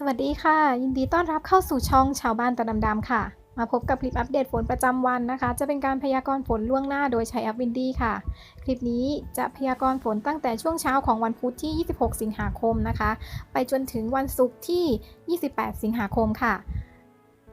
สวัสดีค่ะ ยินดีต้อนรับเข้าสู่ช่องชาวบ้านตาดำๆค่ะ มาพบกับคลิปอัปเดตฝนประจำวันนะคะ จะเป็นการพยากรณ์ฝนล่วงหน้าโดยใช้แอปวินดี้ค่ะ คลิปนี้จะพยากรณ์ฝนตั้งแต่ช่วงเช้าของวันพุธที่ 26 สิงหาคมนะคะ ไปจนถึงวันศุกร์ที่ 28 สิงหาคมค่ะ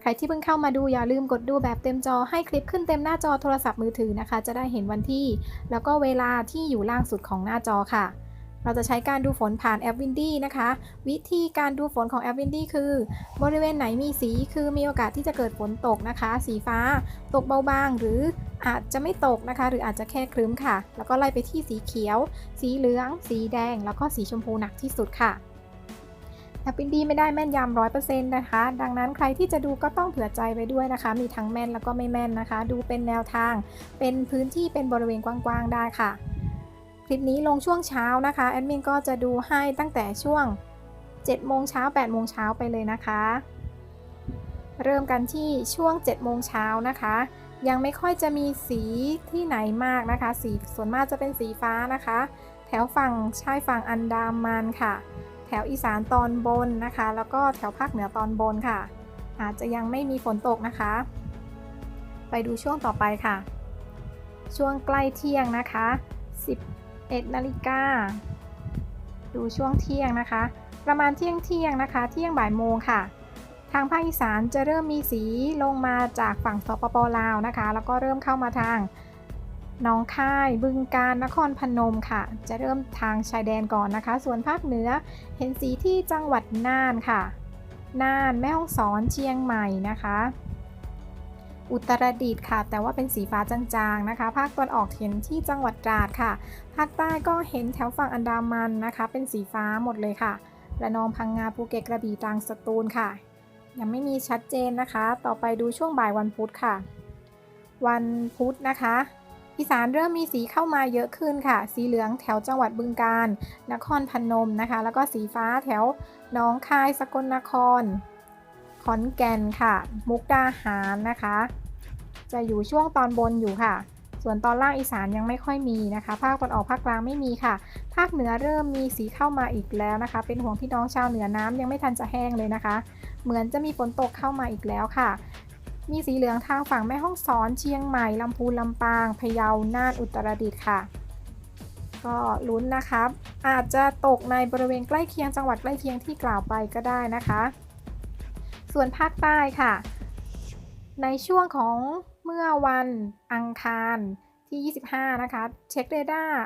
ใครที่เพิ่งเข้ามาดูอย่าลืมกดดูแบบเต็มจอให้คลิปขึ้นเต็มหน้าจอโทรศัพท์มือถือนะคะ จะได้เห็นวันที่ แล้วก็เวลาที่อยู่ล่างสุดของหน้าจอค่ะ เราจะใช้การดูฝนผ่านแอปวินดี้นะคะ วิธีการดูฝนของแอปวินดี้คือ บริเวณไหนมีสีคือมีโอกาสที่จะเกิดฝนตกนะคะ สีฟ้า ตกเบาบางหรืออาจจะไม่ตกนะคะ หรืออาจจะแค่ครึ้มค่ะ แล้วก็ไล่ไปที่สีเขียว สีเหลือง สีแดง แล้วก็สีชมพูหนักที่สุดค่ะแอปวินดี้ไม่ได้แม่นยำร้อยเปอร์เซ็นต์นะคะ ดังนั้นใครที่จะดูก็ต้องเผื่อใจไว้ด้วยนะคะ มีทั้งแม่นแล้วก็ไม่แม่นนะคะ ดูเป็นแนวทาง เป็นพื้นที่เป็นบริเวณกว้างๆได้ค่ะ คลิปนี้ลงช่วงเช้านะคะแอดมินก็จะดูให้ตั้งแต่ช่วง7โมงเช้า8โมงเช้าไปเลยนะคะ เริ่มกันที่ช่วง7โมงเช้านะคะ ยังไม่ค่อยจะมีสีที่ไหนมากนะคะ สีส่วนมากจะเป็นสีฟ้านะคะ แถวฝั่งชายฝั่งอันดามันค่ะ แถวอีสานตอนบนนะคะ แล้วก็แถวภาคเหนือตอนบนค่ะ อาจจะยังไม่มีฝนตกนะคะ ไปดูช่วงต่อไปค่ะ ช่วงใกล้เที่ยงนะคะ 11นาฬิกาดูช่วงเที่ยงนะคะ ประมาณเที่ยงเที่ยงนะคะ เที่ยงบ่ายโมงค่ะ ทางภาคอีสานจะเริ่มมีสีลงมาจากฝั่งสปปลาวนะคะ แล้วก็เริ่มเข้ามาทางหนองคาย บึงกาฬนครพนมค่ะ จะเริ่มทางชายแดนก่อนนะคะ ส่วนภาคเหนือเห็นสีที่จังหวัดน่านค่ะ น่าน แม่ฮ่องสอน เชียงใหม่นะคะ อุตรดิตถ์ค่ะ แต่ว่าเป็นสีฟ้าจางๆนะคะ ภาคตะวันออกเห็นที่จังหวัดตราดค่ะ ภาคใต้ก็เห็นแถวฝั่งอันดามันนะคะ เป็นสีฟ้าหมดเลยค่ะระนองพังงาภูเก็ตกระบี่ตรังสตูลค่ะ ยังไม่มีชัดเจนนะคะ ต่อไปดูช่วงบ่ายวันพุธค่ะ วันพุธนะคะอีสานเริ่มมีสีเข้ามาเยอะขึ้นค่ะ สีเหลืองแถวจังหวัดบึงกาฬนครพนมนะคะ แล้วก็สีฟ้าแถวหนองคายสกลนคร ขอนแก่นค่ะ มุกดาหารนะคะ จะอยู่ช่วงตอนบนอยู่ค่ะ ส่วนตอนล่างอีสานยังไม่ค่อยมีนะคะ ภาคตะวันออกภาคกลางไม่มีค่ะ ภาคเหนือเริ่มมีสีเข้ามาอีกแล้วนะคะ เป็นห่วงพี่น้องชาวเหนือน้ำยังไม่ทันจะแห้งเลยนะคะ เหมือนจะมีฝนตกเข้ามาอีกแล้วค่ะ มีสีเหลืองทางฝั่งแม่ฮ่องสอนเชียงใหม่ลำพูนลำปางพะเยาน่านอุตรดิตถ์ค่ะก็ลุ้นนะคะอาจจะตกในบริเวณใกล้เคียงจังหวัดใกล้เคียงที่กล่าวไปก็ได้นะคะ ส่วนภาคใต้ค่ะ ในช่วงของเมื่อวันอังคารที่ 25 นะคะ เช็คเรดาร์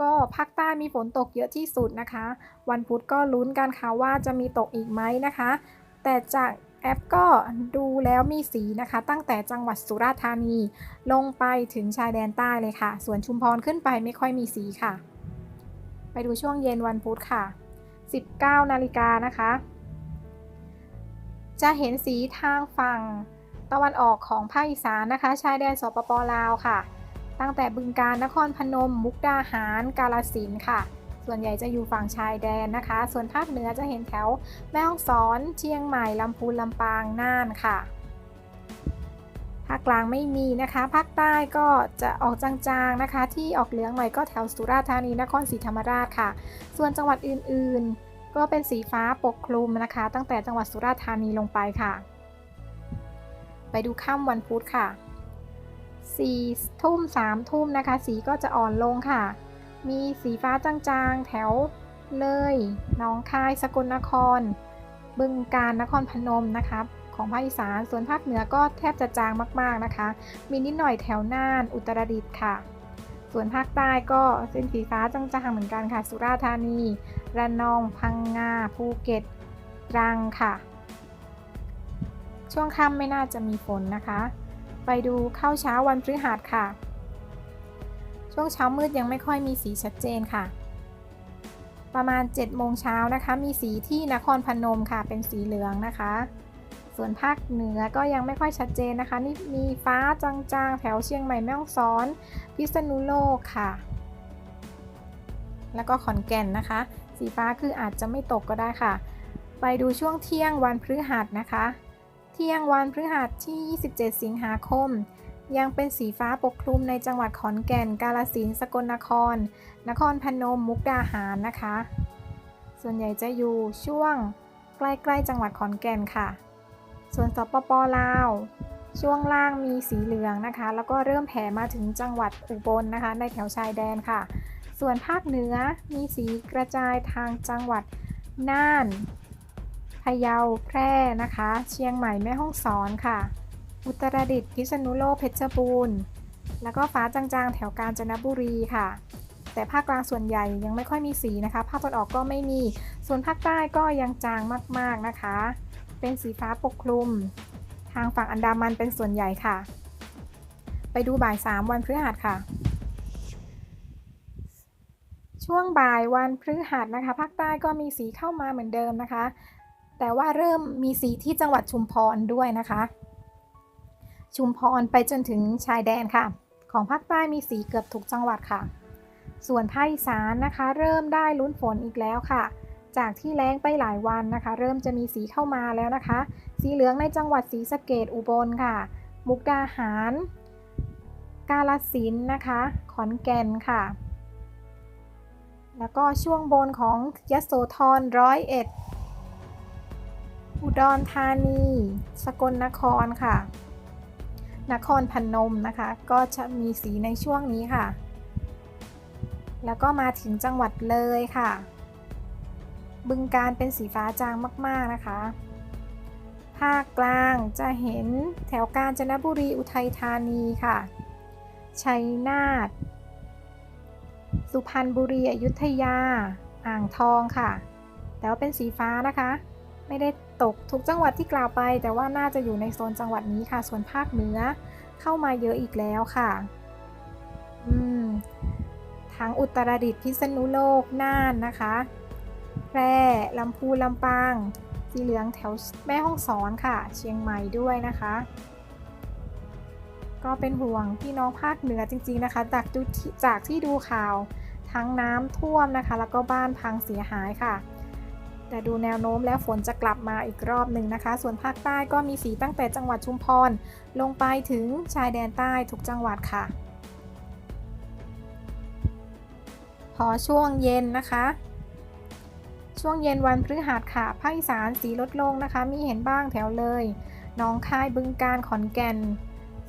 ก็ภาคใต้มีฝนตกเยอะที่สุดนะคะ วันพุธก็ลุ้นกันค่ะว่าจะมีตกอีกไหมนะคะ แต่จากแอปก็ดูแล้วมีสีนะคะ ตั้งแต่จังหวัดสุราษฎร์ธานี ลงไปถึงชายแดนใต้เลยค่ะ ส่วนชุมพรขึ้นไปไม่ค่อยมีสีค่ะ ไปดูช่วงเย็นวันพุธค่ะ 19 นาฬิกานะคะ จะเห็นสีทางฝั่งตะวันออกของภาคอีสานนะคะ ชายแดนสปปลาวค่ะ ตั้งแต่บึงกาฬนครพนม มุกดาหาร กาลสินค่ะ ส่วนใหญ่จะอยู่ฝั่งชายแดนนะคะ ส่วนภาคเหนือจะเห็นแถวแม่ฮ่องสอน เชียงใหม่ ลำพูน ลำปาง น่านค่ะ ภาคกลางไม่มีนะคะ ภาคใต้ก็จะออกจางๆนะคะ ที่ออกเหลืองหน่อยก็แถวสุราษฎร์ธานี นครศรีธรรมราชค่ะ ส่วนจังหวัดอื่นๆ ก็เป็นสีฟ้าปกคลุมนะคะ ตั้งแต่จังหวัดสุราษฎร์ธานีลงไปค่ะ ไปดูค่ำวันพุธค่ะ4ทุ่ม3ทุ่มนะคะ สีก็จะอ่อนลงค่ะ มีสีฟ้าจางๆ แถวเลยหนองคาย สกลนคร บึงกาฬนครพนมนะคะของภาคอีสาน ส่วนภาคเหนือก็แทบจะจางมากๆนะคะ มีนิดหน่อยแถวน่าน อุตรดิตถ์ค่ะ ส่วนภาคใต้ก็เป็นสีฟ้าจางๆเหมือนกันค่ะ สุราษฎร์ธานี ระนองพังงาภูเก็ตตรังค่ะ ช่วงค่ำไม่น่าจะมีฝนนะคะ ไปดูเข้าเช้าวันพฤหัสค่ะ ช่วงเช้ามืดยังไม่ค่อยมีสีชัดเจนค่ะ ประมาณ7โมงเช้านะคะ มีสีที่นครพนมค่ะ เป็นสีเหลืองนะคะ ส่วนภาคเหนือก็ยังไม่ค่อยชัดเจนนะคะ นี่มีฟ้าจางๆ แถวเชียงใหม่แม่ฮ่องสอน พิษณุโลกค่ะแล้วก็ขอนแก่นนะคะ สีฟ้าคืออาจจะไม่ตกก็ได้ค่ะ ไปดูช่วงเที่ยงวันพฤหัสนะคะ เที่ยงวันพฤหัสที่ 27 สิงหาคม ยังเป็นสีฟ้าปกคลุมในจังหวัดขอนแก่น กาฬสินธุ์สกลนคร นครพนมมุกดาหารนะคะ ส่วนใหญ่จะอยู่ช่วงใกล้ๆจังหวัดขอนแก่นค่ะ ส่วนสปปลาว ช่วงล่างมีสีเหลืองนะคะ แล้วก็เริ่มแผ่มาถึงจังหวัดอุบลนะคะ ในแถวชายแดนค่ะ ส่วนภาคเหนือมีสีกระจายทางจังหวัดน่าน พะเยา แพร่นะคะ เชียงใหม่ แม่ฮ่องสอนค่ะ อุตรดิตถ์ พิษณุโลก เพชรบูรณ์ แล้วก็ฟ้าจางๆ แถวกาญจนบุรีค่ะ แต่ภาคกลางส่วนใหญ่ยังไม่ค่อยมีสีนะคะ ภาคตะวันออกก็ไม่มี ส่วนภาคใต้ก็ยังจางมากๆนะคะ เป็นสีฟ้าปกคลุม ทางฝั่งอันดามันเป็นส่วนใหญ่ค่ะ ไปดูบ่าย3วันพฤหัสค่ะ ช่วงบ่ายวันพฤหัสนะคะภาคใต้ก็มีสีเข้ามาเหมือนเดิมนะคะ แต่ว่าเริ่มมีสีที่จังหวัดชุมพรด้วยนะคะ ชุมพรไปจนถึงชายแดนค่ะ ของภาคใต้มีสีเกือบทุกจังหวัดค่ะ ส่วนภาคอีสานนะคะ เริ่มได้ลุ้นฝนอีกแล้วค่ะ จากที่แล้งไปหลายวันนะคะ เริ่มจะมีสีเข้ามาแล้วนะคะ สีเหลืองในจังหวัดศรีสะเกดอุบลค่ะ มุกดาหาร กาลสินนะคะ ขอนแก่นค่ะ แล้วก็ช่วงบนของยโสธรร้อยเอ็ด อุดรธานี สกลนครค่ะ นครพนมนะคะ ก็จะมีสีในช่วงนี้ค่ะ แล้วก็มาถึงจังหวัดเลยค่ะ บึงการเป็นสีฟ้าจางมาก ๆนะคะ ภาคกลางจะเห็นแถวกาญจนบุรีอุทัยธานีค่ะ ชัยนาท สุพรรณบุรีอยุธยา อ่างทองค่ะ แต่ว่าเป็นสีฟ้านะคะ ไม่ได้ตกทุกจังหวัดที่กล่าวไป แต่ว่าน่าจะอยู่ในโซนจังหวัดนี้ค่ะ ส่วนภาคเหนือเข้ามาเยอะอีกแล้วค่ะอืมทั้งอุตรดิตถ์พิษณุโลกน่านนะคะ แพร่ลำพูนลำปาง สีเหลืองแถวแม่ฮ่องสอนค่ะ เชียงใหม่ด้วยนะคะ ก็เป็นห่วงพี่น้องภาคเหนือจริง ๆนะคะ จากจากที่ดูข่าวทั้งน้ำท่วมนะคะ แล้วก็บ้านพังเสียหายค่ะ แต่ดูแนวโน้มแล้วฝนจะกลับมาอีกรอบหนึ่งนะคะ ส่วนภาคใต้ก็มีสีตั้งแต่จังหวัดชุมพร ลงไปถึงชายแดนใต้ทุกจังหวัดค่ะ พอช่วงเย็นนะคะ ช่วงเย็นวันพฤหัสค่ะภาคอีสานสีลดลงนะคะ มีเห็นบ้างแถวเลยหน้องคายบึงการขอนแก่น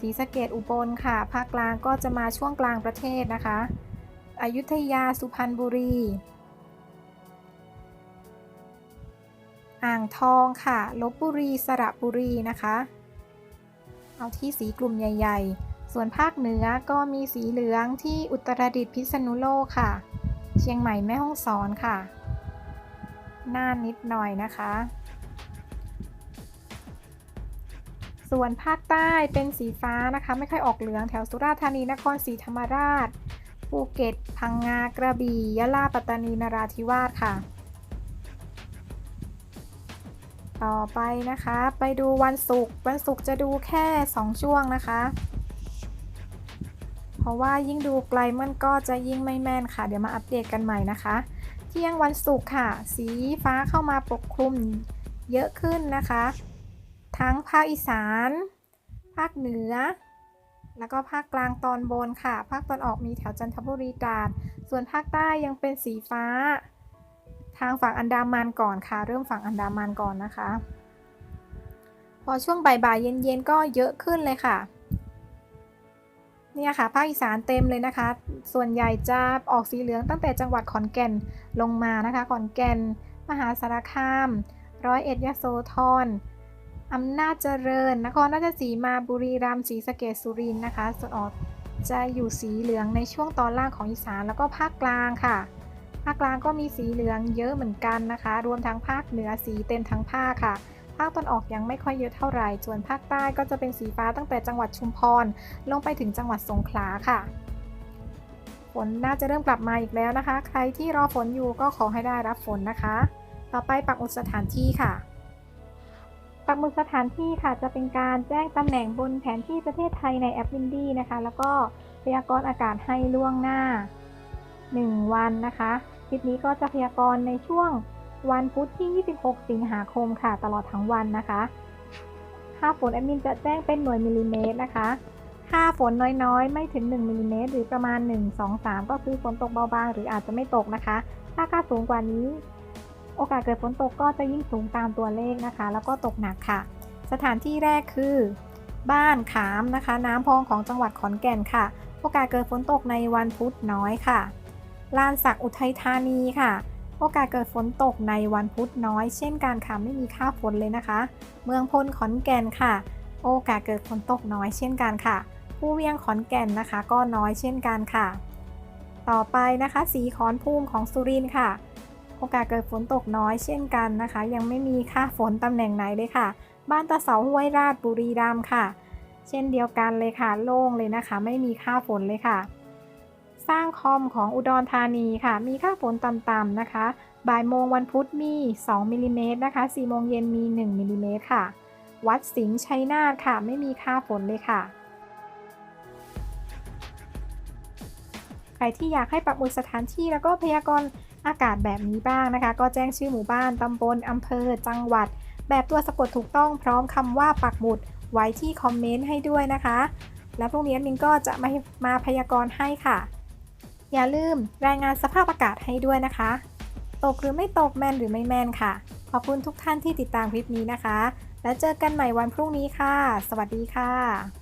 ศรีสะเกดอุบลค่ะ ภาคกลางก็จะมาช่วงกลางประเทศนะคะ อยุธยาสุพรรณบุรี อ่างทองค่ะลบบุรีสระบุรีนะคะ เอาที่สีกลุ่มใหญ่ ๆ ส่วนภาคเหนือก็มีสีเหลืองที่อุตรดิตถ์พิษณุโลกค่ะ เชียงใหม่แม่ฮ่องสอนค่ะ น่านนิดหน่อยนะคะ ส่วนภาคใต้เป็นสีฟ้านะคะ ไม่ค่อยออกเหลืองแถวสุราษฎร์ธานีนครศรีธรรมราชภูเก็ต พังงากระบี่ยะลาปัตตานีนราธิวาสค่ะ ต่อไปนะคะ ไปดูวันศุกร์วันศุกร์จะดูแค่ 2 ช่วงนะคะ เพราะว่ายิ่งดูไกลมันก็จะยิ่งไม่แม่นค่ะ เดี๋ยวมาอัปเดตกันใหม่นะคะ เที่ยงวันศุกร์ค่ะ สีฟ้าเข้ามาปกคลุมเยอะขึ้นนะคะ ทั้งภาคอีสาน ภาคเหนือ แล้วก็ภาคกลางตอนบนค่ะ ภาคตอนออกมีแถวจันทบุรีตราดส่วนภาคใต้ยังเป็นสีฟ้า ทางฝั่งอันดามันก่อนค่ะ เริ่มฝั่งอันดามันก่อนนะคะ พอช่วงบ่ายๆเย็นๆก็เยอะขึ้นเลยค่ะเนี่ยค่ะภาคอีสานเต็มเลยนะคะ ส่วนใหญ่จะออกสีเหลืองตั้งแต่จังหวัดขอนแก่นลงมานะคะ ขอนแก่น มหาสารคาม ร้อยเอ็ดยโสธร อำนาจเจริญ นครราชสีมา บุรีรัมย์ ศรีสะเกษสุรินทร์นะคะส่วนออกจะอยู่สีเหลืองในช่วงตอนล่างของอีสานแล้วก็ภาคกลางค่ะ ภาคกลางก็มีสีเหลืองเยอะเหมือนกันนะคะ รวมทั้งภาคเหนือสีเต็มทั้งภาคค่ะ ภาคตอนออกยังไม่ค่อยเยอะเท่าไหร่ ส่วนภาคใต้ก็จะเป็นสีฟ้าตั้งแต่จังหวัดชุมพร ลงไปถึงจังหวัดสงขลาค่ะฝนน่าจะเริ่มกลับมาอีกแล้วนะคะ ใครที่รอฝนอยู่ก็ขอให้ได้รับฝนนะคะ ต่อไปปักหมุดสถานที่ค่ะ ปักหมุดสถานที่ค่ะจะเป็นการแจ้งตำแหน่งบนแผนที่ประเทศไทยในแอปวินดี้นะคะ แล้วก็พยากรณ์อากาศให้ล่วงหน้า 1 วันนะคะคลิปนี้ก็จะพยากรณ์ในช่วงวันพุธที่ 26 สิงหาคมค่ะ ตลอดทั้งวันนะคะ ค่าฝนแอดมินจะแจ้งเป็นหน่วยมิลลิเมตรนะคะ ค่าฝนน้อยๆ ไม่ถึง 1มิลลิเมตรหรือประมาณ 1 2 3 ก็คือฝนตกเบาบางหรืออาจจะไม่ตกนะคะ ถ้าค่าสูงกว่านี้ โอกาสเกิดฝนตกก็จะยิ่งสูงตามตัวเลขนะคะ แล้วก็ตกหนักค่ะ สถานที่แรกคือ บ้านขามนะคะ น้ำพองของจังหวัดขอนแก่นค่ะ โอกาสเกิดฝนตกในวันพุธน้อยค่ะลานสักอุทัยธานีค่ะ โอกาสเกิดฝนตกในวันพุธน้อย เช่นกันค่ะไม่มีค่าฝนเลยนะคะ เมืองพลขอนแก่นค่ะ โอกาสเกิดฝนตกน้อยเช่นกันค่ะ ผู้เวียงขอนแก่นนะคะ ก็น้อยเช่นกันค่ะ ต่อไปนะคะ สีขอนภูมิของสุรินทร์ค่ะ โอกาสเกิดฝนตกน้อยเช่นกันนะคะ ยังไม่มีค่าฝนตำแหน่งไหนเลยค่ะ บ้านตาเสาห้วยราชบุรีรัมย์ค่ะ เช่นเดียวกันเลยค่ะ โล่งเลยนะคะ ไม่มีค่าฝนเลยค่ะ สร้างคอมของอุดรธานีค่ะ มีค่าฝนต่ำๆนะคะ บ่ายโมงวันพุธมี 2มิลลิเมตรนะคะ4โมงเย็นมี 1มิลลิเมตรค่ะ วัดสิงห์ชัยนาทค่ะ ไม่มีค่าฝนเลยค่ะใครที่อยากให้ปักหมุดสถานที่แล้วก็พยากรณ์ อากาศแบบนี้บ้างนะคะ ก็แจ้งชื่อหมู่บ้านตำบลอำเภอ จังหวัด แบบตัวสะกดถูกต้องพร้อมคำว่าปักหมุดไว้ที่คอมเมนต์ให้ด้วยนะคะ และพรุ่งนี้มินก็จะมามาพยากรณ์ให้ค่ะ อย่าลืมรายงานสภาพอากาศให้ด้วยนะคะ ตกหรือไม่ตกแมนหรือไม่แมนค่ะ ขอบคุณทุกท่านที่ติดตามคลิปนี้นะคะ แล้วเจอกันใหม่วันพรุ่งนี้ค่ะ สวัสดีค่ะ